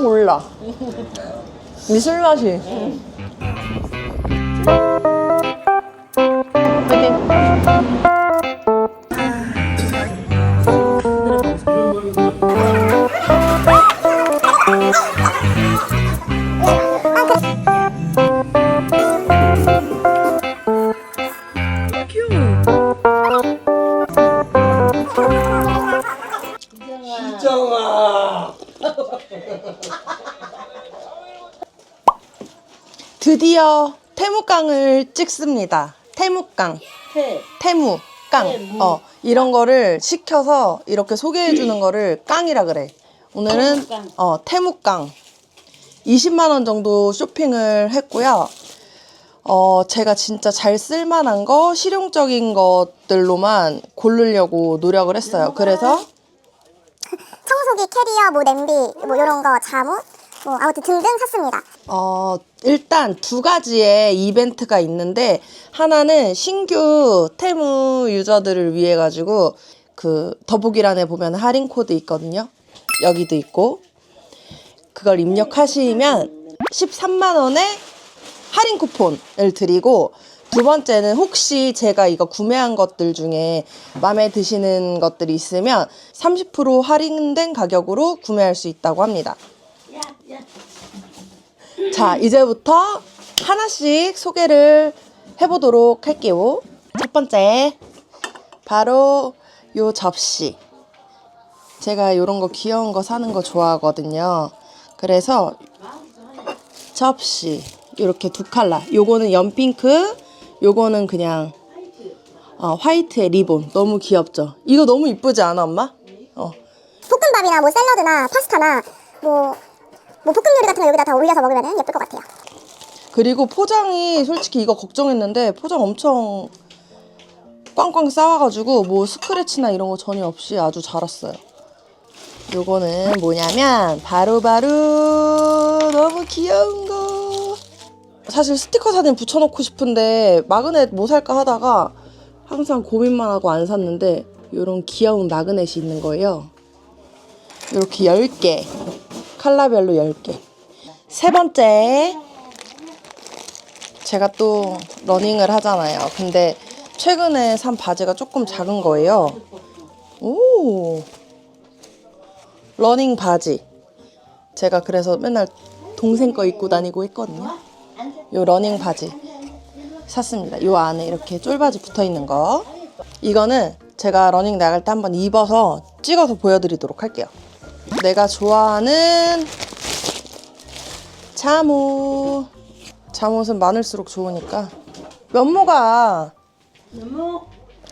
확 올라. 미술 맛이. 찍습니다. 태무깡. 태. 태무, 깡. 태무. 어, 이런 거를 시켜서 이렇게 소개해 주는 거를 깡이라 그래. 오늘은 태무깡. 어, 태무깡. 20만 원 정도 쇼핑을 했고요. 어, 제가 진짜 잘 쓸만한 거, 실용적인 것들로만 고르려고 노력을 했어요. 그래서 청소기, 캐리어, 뭐 냄비, 뭐 이런 거, 잠옷, 뭐 아무튼 등등 샀습니다. 어, 일단 두 가지의 이벤트가 있는데 하나는 신규 테무 유저들을 위해 가지고 그 더보기란에 보면 할인 코드 있거든요. 여기도 있고 그걸 입력하시면 13만 원의 할인 쿠폰을 드리고 두 번째는 혹시 제가 이거 구매한 것들 중에 마음에 드시는 것들이 있으면 30% 할인된 가격으로 구매할 수 있다고 합니다. 자, 이제부터 하나씩 소개를 해보도록 할게요. 첫 번째, 바로 요 접시. 제가 요런 거 귀여운 거 사는 거 좋아하거든요. 그래서 접시. 이렇게 두 칼라. 요거는 연핑크, 요거는 그냥 어, 화이트의 리본. 너무 귀엽죠? 이거 너무 이쁘지 않아, 엄마? 어. 볶음밥이나 뭐 샐러드나 파스타나 뭐, 뭐 볶음 요리 같은 거 여기다 다 올려서 먹으면 예쁠 것 같아요. 그리고 포장이 솔직히 이거 걱정했는데 포장 엄청 꽝꽝 싸와가지고 뭐 스크래치나 이런 거 전혀 없이 아주 잘 왔어요. 요거는 뭐냐면 바로 바로 너무 귀여운 거. 사실 스티커 사진 붙여놓고 싶은데 마그넷 뭐 살까 하다가 항상 고민만 하고 안 샀는데 요런 귀여운 마그넷이 있는 거예요. 이렇게 10개. 컬러별로 10개. 세 번째. 제가 또 러닝을 하잖아요. 근데 최근에 산 바지가 조금 작은 거예요. 오. 러닝 바지. 제가 그래서 맨날 동생 거 입고 다니고 했거든요. 요 러닝 바지 샀습니다. 요 안에 이렇게 쫄바지 붙어 있는 거. 이거는 제가 러닝 나갈 때 한번 입어서 찍어서 보여드리도록 할게요. 내가 좋아하는 잠옷. 잠옷은 많을수록 좋으니까. 면모가 너무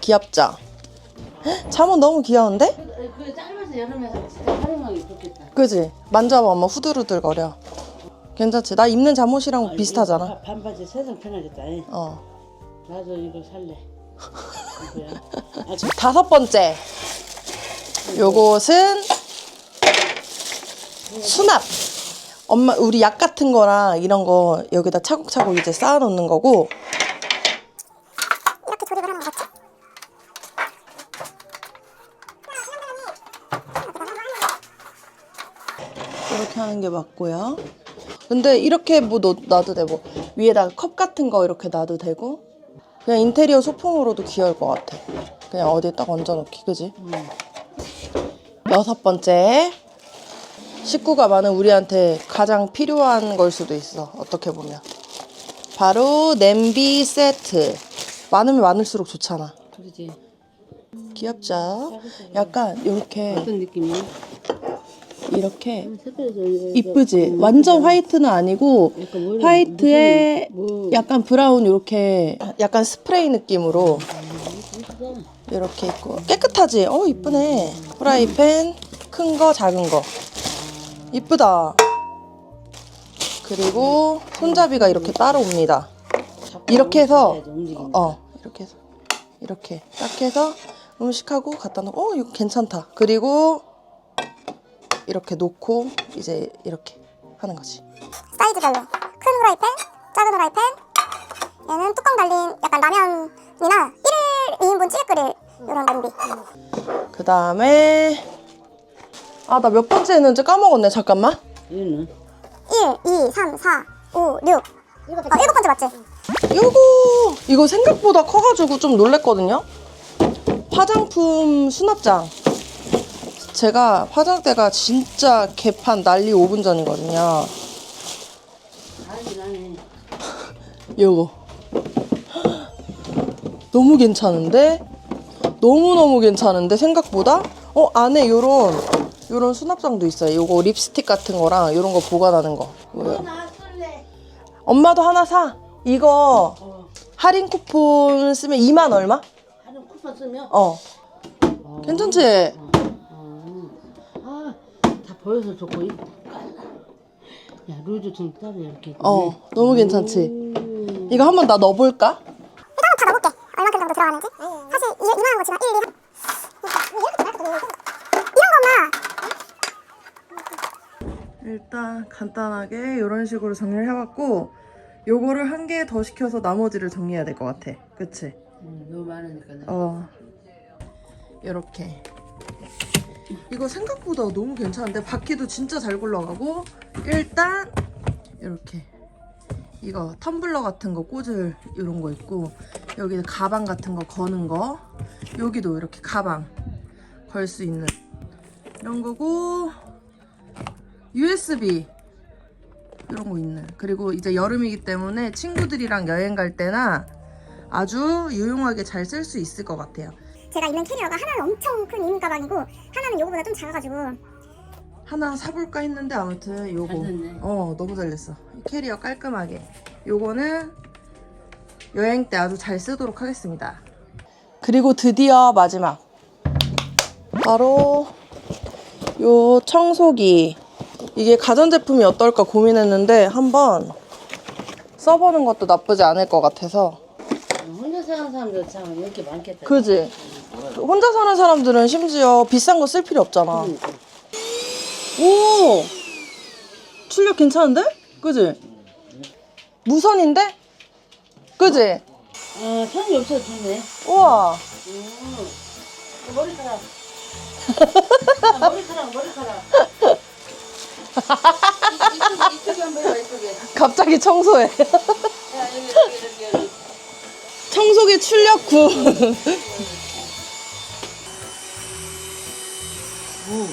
귀엽죠? 헉, 잠옷 너무 귀여운데? 그 짧아서 여름에 진짜 활용하기 좋겠다. 그지? 만져봐 엄마 후들후들 거려. 괜찮지? 나 입는 잠옷이랑 비슷하잖아. 바- 반바지 세상 편하겠다. 예. 어. 나도 이거 살래. 이거야. 아, 저- 다섯 번째. 요것은 수납. 엄마 우리 약 같은 거랑 이런 거 여기다 차곡차곡 이제 쌓아 놓는 거고 이렇게 조립을 하는 거죠. 이렇게 하는 게 맞고요. 근데 이렇게 뭐 넣- 놔도 되고 위에다가 컵 같은 거 이렇게 놔도 되고 그냥 인테리어 소품으로도 귀여울 것 같아. 그냥 어디에 딱 얹어놓기, 그지? 여섯 번째 식구가 많은 우리한테 가장 필요한 걸 수도 있어. 어떻게 보면 바로 냄비 세트. 많으면 많을수록 좋잖아. 그러지. 귀엽죠? 약간 이렇게 어떤 느낌이야? 이렇게 이쁘지? 음, 완전 화이트는 아니고 화이트에 뭐- 약간 브라운 이렇게 약간 스프레이 느낌으로. 이렇게 있고 깨끗하지? 어 이쁘네 프라이팬 큰 거 작은 거 이쁘다 그리고 손잡이가 이렇게 따로 옵니다 이렇게 해서. 어 이렇게 해서 이렇게 딱 해서 음식하고 갖다 놓고 어 이거 괜찮다 그리고 이렇게 놓고 이제 이렇게 하는 거지 사이즈별로 큰 후라이팬, 작은 후라이팬. 얘는 뚜껑 달린 약간 라면이나 1일 2인분 찌개 끓일 이런 냄비. 그 다음에 아 나 몇 번째 했는지 까먹었네 잠깐만 얘는 1, 2, 3, 4, 5, 6. 일곱 어, 일곱 번째 맞지? 요거 이거 생각보다 커가지고 좀 놀랬거든요. 화장품 수납장. 제가 화장대가 진짜 개판 난리 5분 전이거든요. 요거 너무 괜찮은데 너무 너무 괜찮은데 생각보다 어 안에 요런 요런 수납장도 있어요 요거 립스틱 같은 거랑 요런 거 보관하는 거 뭐야. 엄마도 하나 사 이거 어. 할인 쿠폰 쓰면 2만 얼마? 하는 쿠폰 쓰면. 어 어. 괜찮지? 어. 아, 다 보여서 좋고. 이- 야, 루즈 좀 따로 이렇게. 어. 너무 괜찮지? 음. 이거 한번 나 넣어볼까? 일단 다 넣어볼게. 얼마큼 정도 들어가는지. 사실 이, 이만한 거지만 1, 2, 3. 이런 거만 일단 간단하게 이런 식으로 정리를 해봤고 요거를 한 개 더 시켜서 나머지를 정리해야 될 것 같아. 그치? 음, 너무 많으니까. 어. 이렇게. 이거 생각보다 너무 괜찮은데 바퀴도 진짜 잘 굴러가고 일단 이렇게. 이거 텀블러 같은 거 꽂을 이런 거 있고 여기 가방 같은 거 거는 거. 여기도 이렇게 가방 걸 수 있는 이런 거고 USB 이런 거 있는 그리고 이제 여름이기 때문에 친구들이랑 여행 갈 때나 아주 유용하게 잘 쓸 수 있을 것 같아요. 제가 있는 캐리어가 하나는 엄청 큰 이민 가방이고 하나는 요거보다 좀 작아가지고. 하나 사볼까 했는데 아무튼 요거. 어 너무 잘 됐어. 캐리어 깔끔하게. 요거는 여행 때 아주 잘 쓰도록 하겠습니다. 그리고 드디어 마지막. 바로 요 청소기 이게 가전제품이 어떨까 고민했는데 한번 써보는 것도 나쁘지 않을 것 같아서 혼자 사는 사람들 참 이렇게 많겠다. 그지? 혼자 사는 사람들은 심지어 비싼 거 쓸 필요 없잖아 그러니까. 오! 출력 괜찮은데? 그지? 무선인데? 그지? 아, 손이 없어 좋네. 우와. 음. 머리카락. 아, 머리카락, 머리카락. 이- 이쪽에, 이쪽에 한번 해봐, 이쪽에. 갑자기 청소해. 야, 여기, 여기, 여기, 여기. 청소기 출력 9. 오,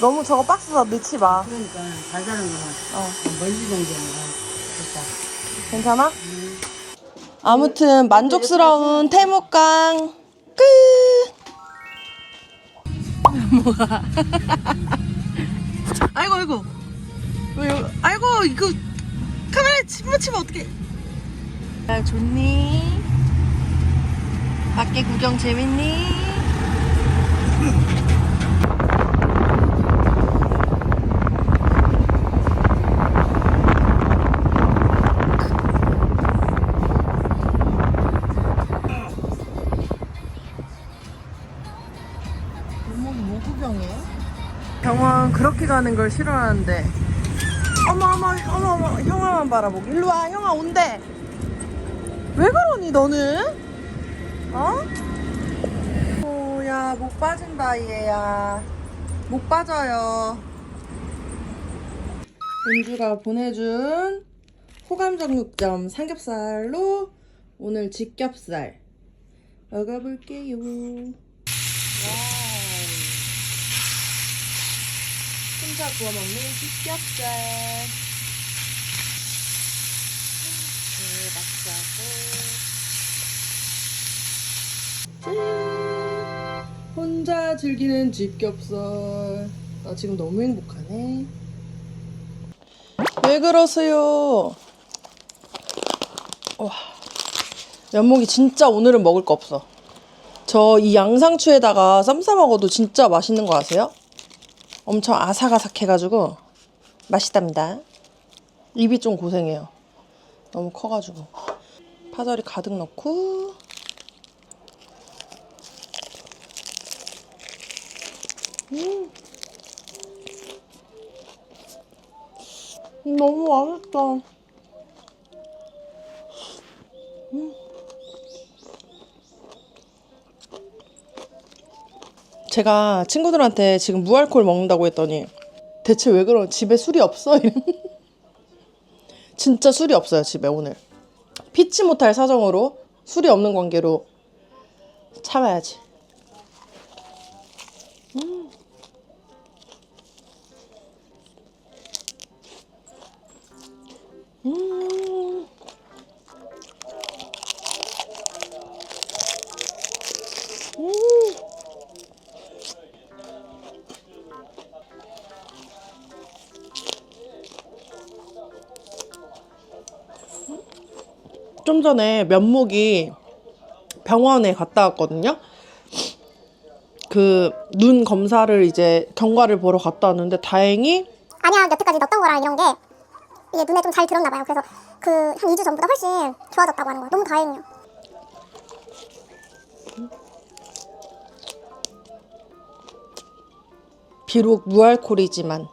너무 저거 박스다 넣지 마. 그러니까 잘 자는구나. 어. 멀리 정도는 됐다. 괜찮아? 아무튼 만족스러운 태무강 끝. 뭐야? 아이고 아이고. 왜, 아이고 이거 카메라에 집어치면 어떡해? 아, 좋니? 밖에 구경 재밌니? 가는 걸 싫어하는데. 어머 어머 어머 어머 형아만 바라보고. 일로 와 형아 온대. 왜 그러니 너는? 어? 오야 목 빠진다 얘야. 목 빠져요. 은주가 보내준 호감 정육점 삼겹살로 오늘 직겹살 먹어볼게요 혼자 구워 먹는 직겹살. 대박사고. 혼자 즐기는 직겹살. 나 지금 너무 행복하네. 왜 그러세요? 와, 면목이 진짜 오늘은 먹을 거 없어. 저 이 양상추에다가 쌈싸 먹어도 진짜 맛있는 거 아세요? 엄청 아삭아삭해가지고 맛있답니다. 입이 좀 고생해요. 너무 커가지고 파절이 가득 넣고 음. 너무 맛있다. 제가 친구들한테 지금 무알콜 먹는다고 했더니 대체 왜 그러? 집에 술이 없어? 진짜 술이 없어요 집에 오늘. 피치 못할 사정으로 술이 없는 관계로 참아야지. 음. 음. 좀 전에 면목이 병원에 갔다 왔거든요. 그 눈 검사를 이제 경과를 보러 갔다 왔는데 다행히 아니야 여태까지 넣었던 거랑 이런 게 이게 눈에 좀 잘 들었나 봐요. 그래서 그 한 2주 전보다 훨씬 좋아졌다고 하는 거예요. 너무 다행이에요. 비록 무알콜이지만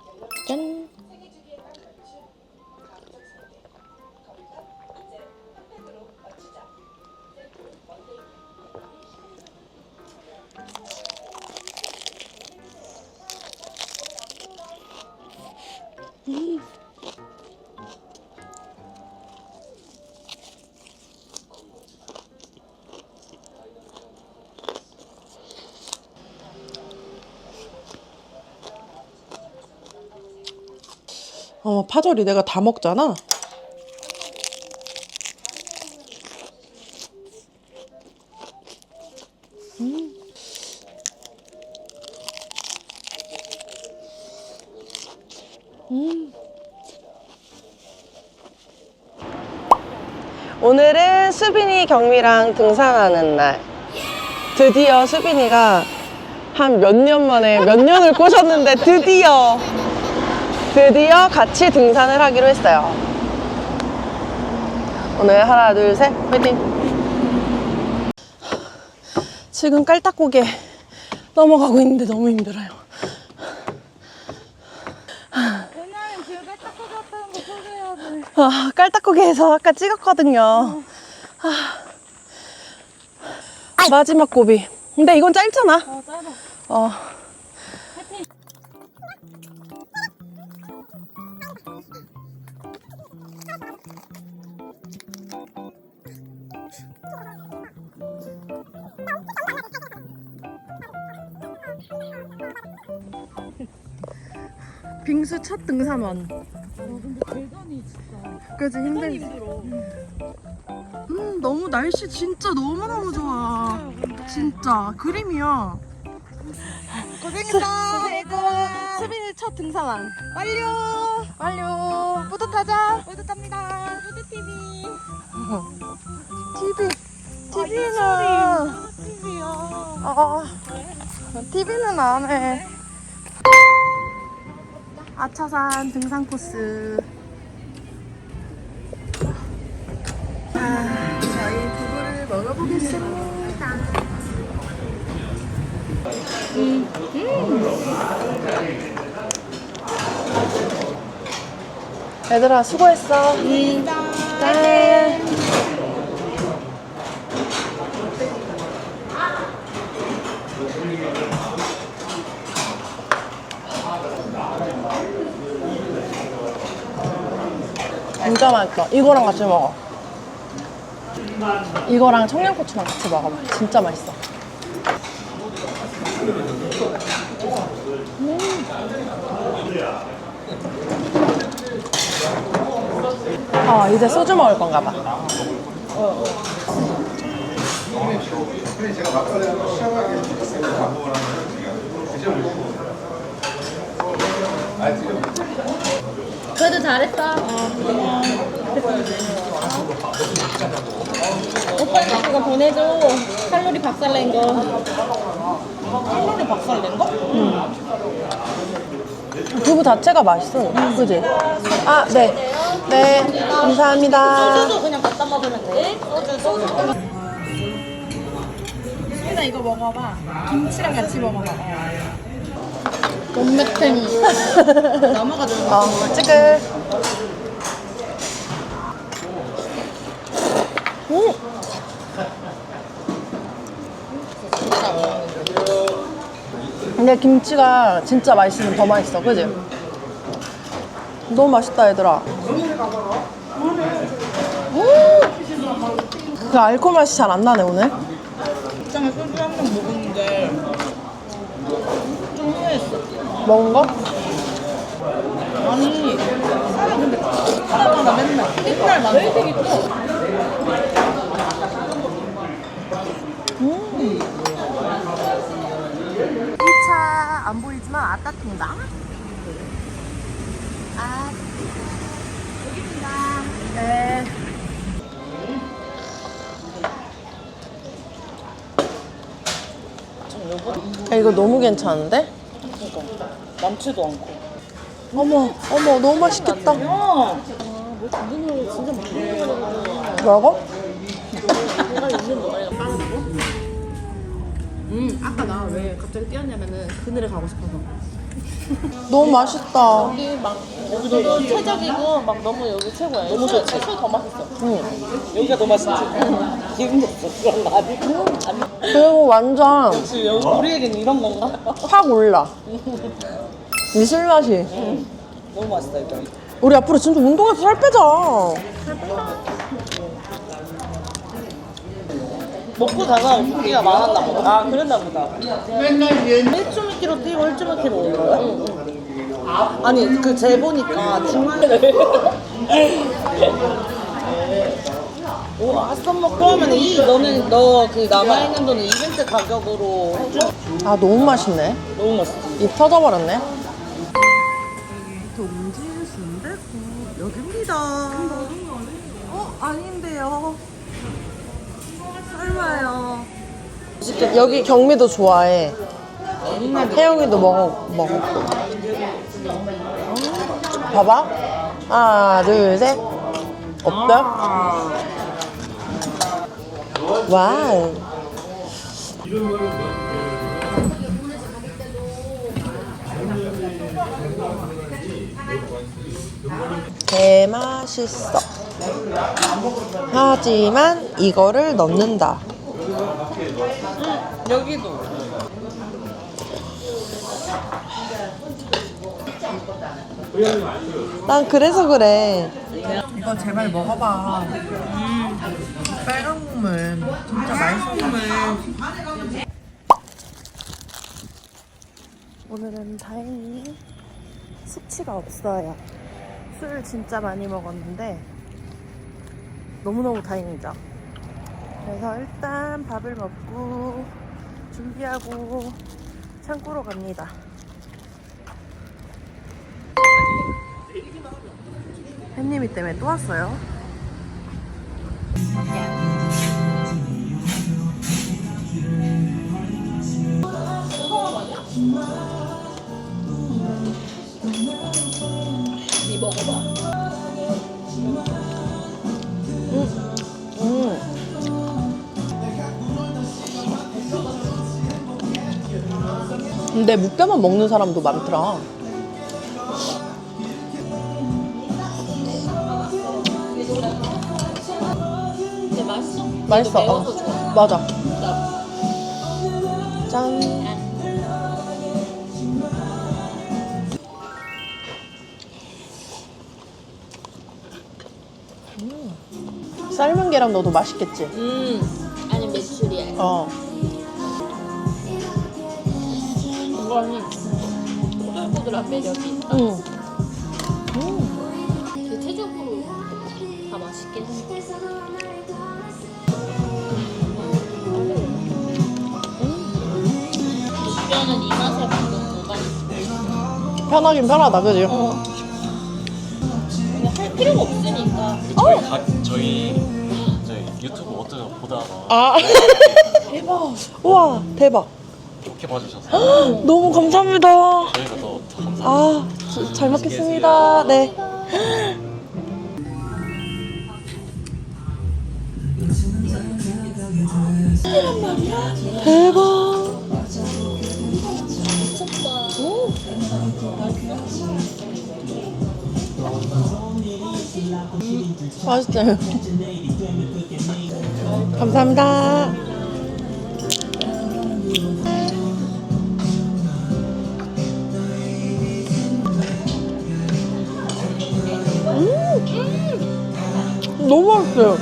파절이 내가 다 먹잖아. 오늘은 수빈이 경미랑 등산하는 날. 드디어 수빈이가 한 몇 년 만에 몇 년을 꼬셨는데 드디어 드디어 같이 등산을 하기로 했어요. 오늘 하나 둘 셋 화이팅! 지금 깔딱고개 넘어가고 있는데 너무 힘들어요. 왜냐면 지금 깔딱거기 왔다는 거 소개해야 돼. 아, 깔딱고개에서 아까 찍었거든요. 아. 마지막 고비. 근데 이건 짧잖아. 어, 짧아. 어. 빙수 첫 등산원. 어, 근데 대전이 진짜 그지 힘들. 힘들어. 음 너무 날씨 진짜 너무 너무 좋아. 진짜 그림이야. 고생했어. 고생했고. 수빈이 첫 등산한. 완료. 완료. 뿌듯하자. 뿌듯합니다. 뿌듯 TV. TV. TV는 TV요. 아 TV는 안 해. 아차산 등산 코스. 아, 저희 두부를 먹어보겠습니다. 얘들아 수고했어. 짠. 진짜 맛있다. 이거랑 같이 먹어. 이거랑 청양고추랑 같이 먹어봐. 진짜 맛있어. 음. 아, 이제 소주 먹을 건가 봐. 그래도 잘했어. 오빠한테 그거 보내줘. 칼로리 박살낸 거. 칼로리 박살낸 거? 두부 자체가 맛있어. 그지? 아, 네. 네. 감사합니다. 소주도 그냥 갖다 먹으면 돼. 소주, 소주. 수빈아, 이거 먹어봐. 김치랑 같이 먹어봐. 몸매템이 넘어가지고. 어, 찍을. 음. 근데 김치가 진짜 맛있으면 더 맛있어, 그지? 너무 맛있다 얘들아. 음! 그 알코올 맛이 잘 안 나네 오늘. 직장에 소주 한 병 먹었는데 좀 후회했어. 먹은 거? 아니 사람 근데 하나마다 맨날 맨날. 왜 되게 또 음. 1차 안 보이지만 아 따뜻합니다. 아. 여기입니다. 네. 야, 이거 너무 괜찮은데? 남지도 않고. 어머, 어머, 너무 맛있겠다. 야, 뭐라고? 음 아까 나 왜 갑자기 뛰었냐면은 그늘에 가고 싶어서. 너무 맛있다. 여기 막 여기도 최적이고 막 너무 여기 최고야. 너무 좋지. 술더 맛있어. 여기가 더 맛있지. 기분 좋어. 그런 거 아니? 아니. 그리고 완전 혹시 여기 우리에겐 이런 건가? 확 올라. 이술 맛이. 너무 맛있다 일단. 우리 앞으로 진짜 운동해서 살 빼자. 먹고 자가 고기가 많았나 보다. 아 그랬나 보다. 맨날 1.2kg 뛰고 1.5kg 오는 거야? 아니 그 재보니까 중간에 오 아썸 먹고 하면 이 너는 너 그 남아 있는 돈은 이벤트 가격으로 해줘. 아 너무 맛있네. 너무 맛있지. 입 터져버렸네. 동지 순대국 여기입니다. 어 아닌데요. 설마요. 여기 경미도 좋아해. 혜영이도 먹어 먹었고. 봐봐. 하나 둘 셋. 어때? 와우. 개맛있어. 하지만 이거를 넣는다. 여기도. 난 그래서 그래. 이거 제발 먹어봐. 빨간 국물 진짜 맛있어. 오늘은 다행히 숙취가 없어요. 술 진짜 많이 먹었는데 너무너무 다행이죠. 그래서 일단 밥을 먹고 준비하고 창고로 갑니다. 햇님이 때문에 또 왔어요. 근데 묵대만 먹는 사람도 많더라. 맛있어. 어. 맞아. 짠. 음. 삶은 계란 넣어도 맛있겠지? 음. 아니 메추리알. 어. 이거는 꼬들꼬들한 매력이 있다. 응. 대체적으로 다 맛있긴 해. 주변은 이 맛에 공간이 있어. 편하긴 편하다, 그지? 근데 할 필요가 없으니까. 저희, 가, 저희 저희 유튜브 어쩌다 보다가 아. 대박. 우와, 대박. 좋게 봐주셔서 너무 감사합니다. 저희가 더, 더 감사합니다. 아, 저- 잘 먹겠습니다. 네. 대박. 맛있어요. 감사합니다. 음 너무 맛있어요.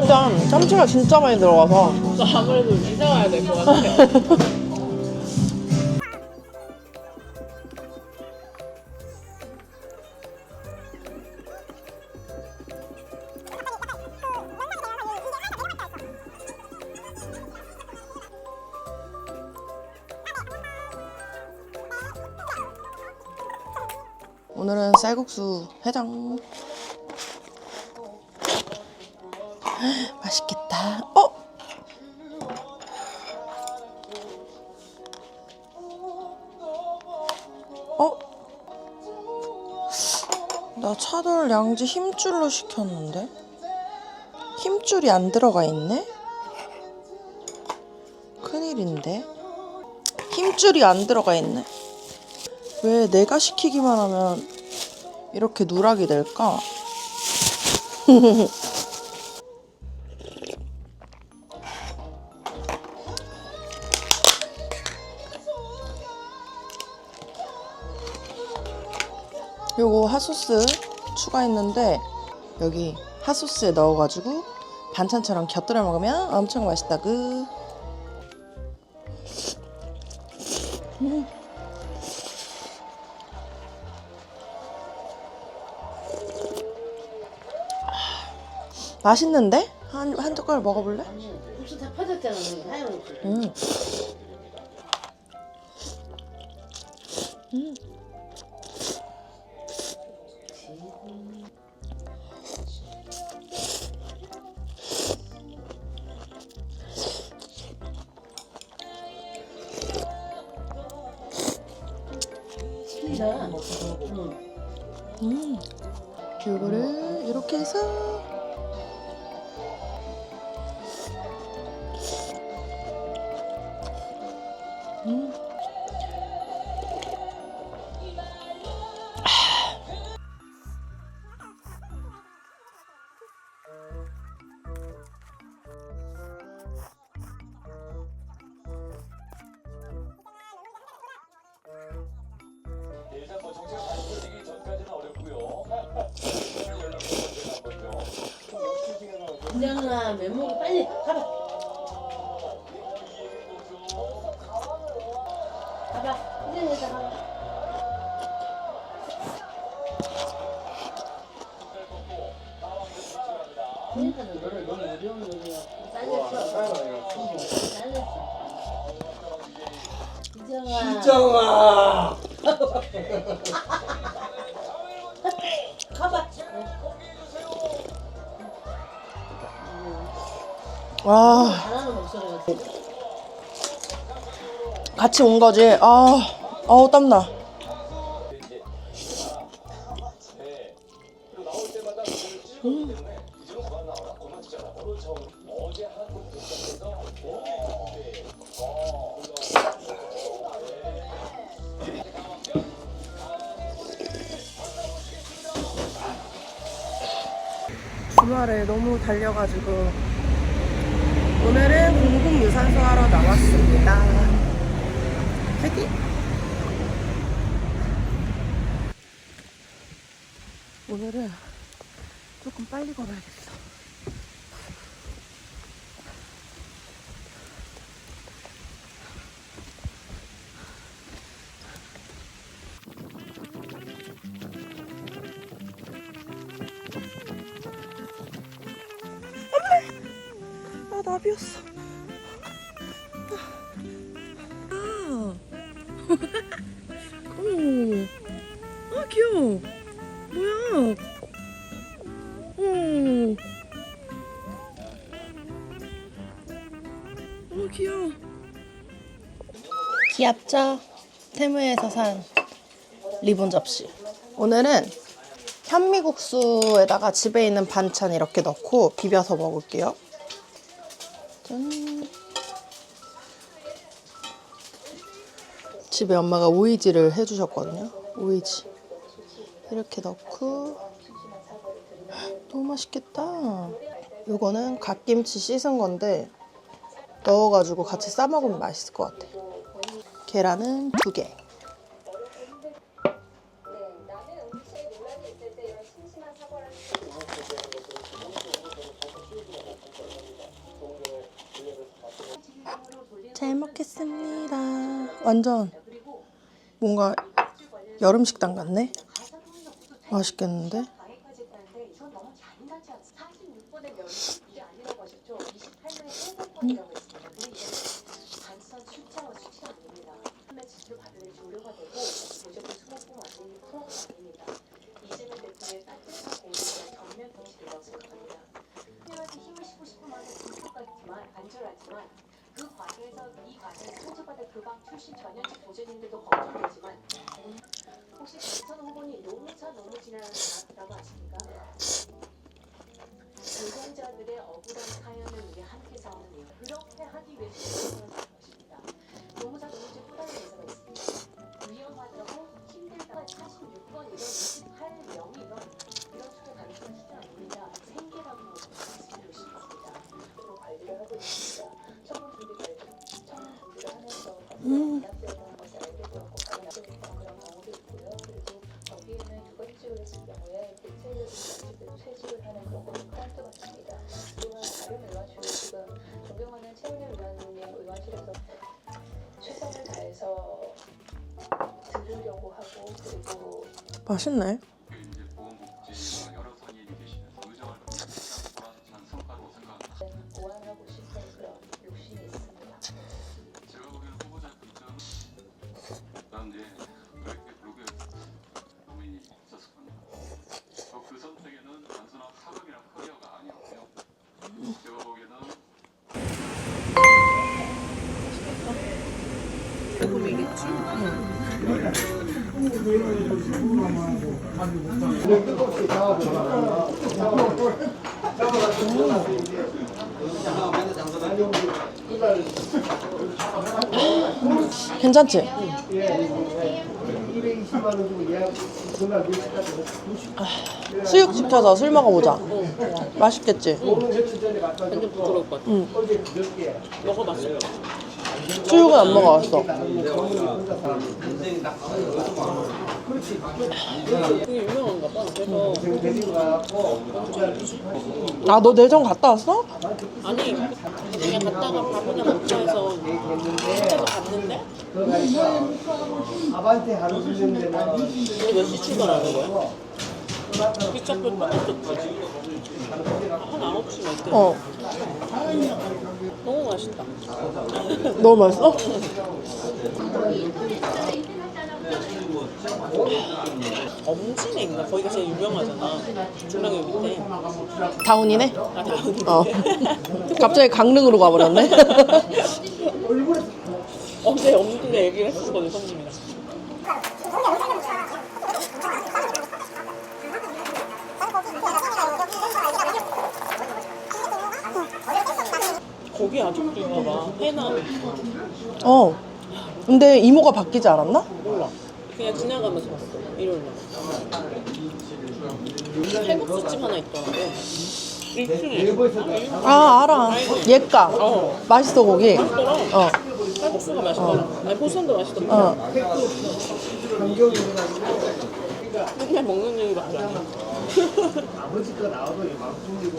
일단 참치가 진짜 많이 들어가서 아무래도 이상해야 될 것 같아요. 쌀국수 해장. 맛있겠다. 어? 어? 나 차돌 양지 힘줄로 시켰는데? 힘줄이 안 들어가 있네? 큰일인데? 힘줄이 안 들어가 있네. 왜 내가 시키기만 하면 이렇게 누락이 될까? 요거 핫소스 추가했는데 여기 핫소스에 넣어가지고 반찬처럼 곁들여 먹으면 엄청 맛있다구 맛있는데? 한, 한 젓갈 먹어볼래? 국수 다 퍼졌잖아, 너 하얀 국수. 음. 진짜. 응. 음. 요거를 이렇게 해서 정아. 가봐. 와 잘하는 목소리가 같이 온 거지? 아. 아우 땀나 조금 빨리 걸어야겠어. 귀엽죠? 테무에서 산 리본 접시. 오늘은 현미국수에다가 집에 있는 반찬 이렇게 넣고 비벼서 먹을게요. 짠. 집에 엄마가 오이지를 해주셨거든요. 오이지. 이렇게 넣고. 너무 맛있겠다. 이거는 갓김치 씻은 건데 넣어가지고 같이 싸먹으면 맛있을 것 같아. 계란은 두 개. 잘 먹겠습니다. 완전 뭔가 여름 식당 같네. 맛있겠는데? 음. 같지만 간절하지만 그 과정에서 이 과정을 상처받을 그방 출신 전현직 보좌진들도 걱정되지만 혹시 전선 후보님 노무사 너무 지나라고 아십니까? 노동자들의 억울한 사연을 위해 함께 싸우는 이유 그렇게 하기 위해서 노동을 하는 것입니다. 노무사 노무지 후단의 대사가 있습니다. 위험하다고 힘들다 46번 이런 28명이 이런 그리고 맛있네. 괜찮지? 아, 수육 시켜서 술 먹어보자. 맛있겠지? 완전 부드러울 것 같아. 응. 먹어봤어. 수육은 안 먹어봤어. 아, 너 내전 갔다 왔어? 아니 그냥 갔다가 밥이나 먹자 해서 해서 갔는데 아반떼 하루 주는 데는 근데 몇시 출발하는 거야? 기차표 빠졌었지. 한 9시면 있대. 어. 너무 맛있다. 너무 맛있어? 엄지네인가? 거기가 제일 유명하잖아. 중랑역 밑에. 다운이네? 아, 다운이. 어. 갑자기 강릉으로 가버렸네? 어제 엄지네 얘기를 했었거든, 선님이랑. 거기 아직도 있더라. 해남. 어. 근데 이모가 바뀌지 않았나? 몰라. 그냥 지나가면서 봤어. 일요일 날. 칼국수집 하나 있더라고. 1층에. 아, 알아. 얘가. 어. 맛있어, 거기. 맛있더라. 어. 칼국수가 맛있더라. 아니, 보쌈도 맛있더라. 어. 맨날 먹는 얘기밖에 안 해. 아버지가 나와도 막둥이고